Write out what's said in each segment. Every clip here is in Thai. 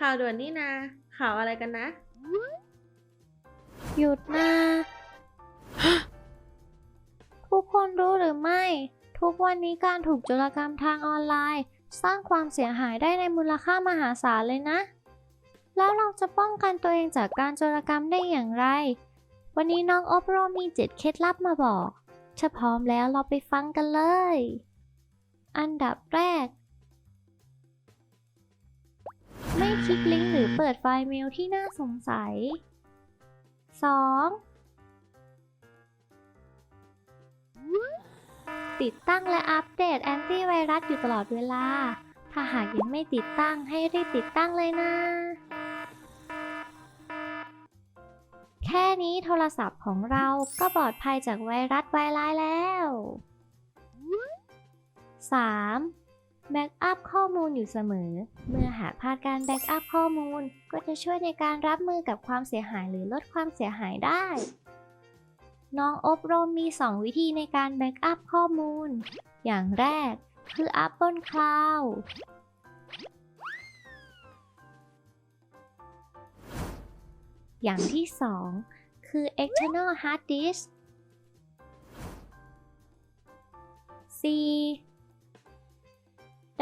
ข่าวด่วนนี่นา ข่าวอะไรกันนะ หยุดนะ ทุกคนรู้หรือไม่ ทุกวันนี้การถูกโจรกรรมทางออนไลน์ สร้างความเสียหายได้ในมูลค่ามหาศาลเลยนะ แล้วเราจะป้องกันตัวเองจากการโจรกรรมได้อย่างไร วันนี้น้องอบรมมีเจ็ดเคล็ดลับมาบอก ถ้าพร้อมแล้วเราไปฟังกันเลย อันดับแรก ไม่คลิกลิงก์หรือเปิดไฟล์เมลที่น่าสงสัย 2. ติดตั้งและอัปเดตแอนตี้ไวรัสอยู่ตลอดเวลา ถ้าหากยังไม่ติดตั้งให้รีบติดตั้งเลยนะ แค่นี้โทรศัพท์ของเราก็ปลอดภัยจากไวรัสไวรัสแล้ว 3. แบ็กอัพข้อมูลอยู่เสมอ เมื่อหากพลาดการแบ็กอัพข้อมูล ก็จะช่วยในการรับมือกับความเสียหายหรือลดความเสียหายได้ น้องอบรมมี 2 วิธีในการแบ็กอัพข้อมูล อย่างแรกคืออัพบนคลาวด์อย่างที่ 2 คือ external hard disk 4.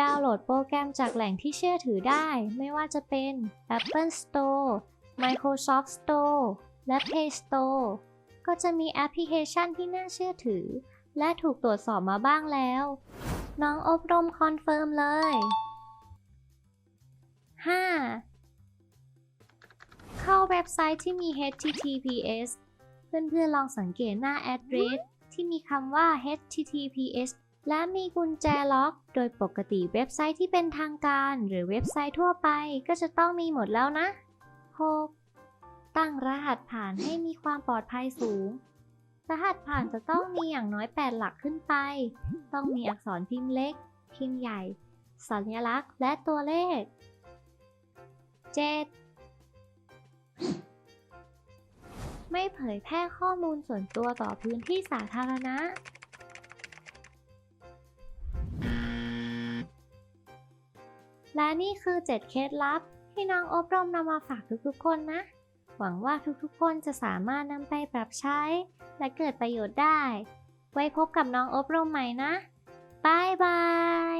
ดาวน์โหลดโปรแกรมจากแหล่งที่เชื่อถือได้ ไม่ว่าจะเป็น Apple Store Microsoft Store และ Play Store ก็จะมีแอปพลิเคชันที่น่าเชื่อถือ และถูกตรวจสอบมาบ้างแล้ว น้องอบรมคอนเฟิร์มเลย 5. เข้าเว็บไซต์ที่มี HTTPS เพื่อนๆลองสังเกตหน้า address ที่มีคำว่า HTTPS และมีกุญแจล็อก โดยปกติเว็บไซต์ที่เป็นทางการ หรือเว็บไซต์ทั่วไปก็จะต้องมีหมดแล้วนะ 6. ตั้งรหัสผ่านให้มีความปลอดภัยสูง รหัสผ่านจะต้องมีอย่างน้อย 8 หลักขึ้นไป ต้องมีอักษรพิมพ์เล็ก พิมพ์ใหญ่ สัญลักษณ์ และตัวเลข 7. ไม่เผยแพร่ข้อมูลส่วนตัวต่อพื้นที่สาธารณะ และนี่คือ 7 เคล็ดลับ ที่น้องอบรมนำมาฝากทุกๆ คนนะ หวังว่าทุกๆ คนจะสามารถนำไปปรับใช้ และเกิดประโยชน์ได้ ไว้พบกับน้องอบรมใหม่นะบายบาย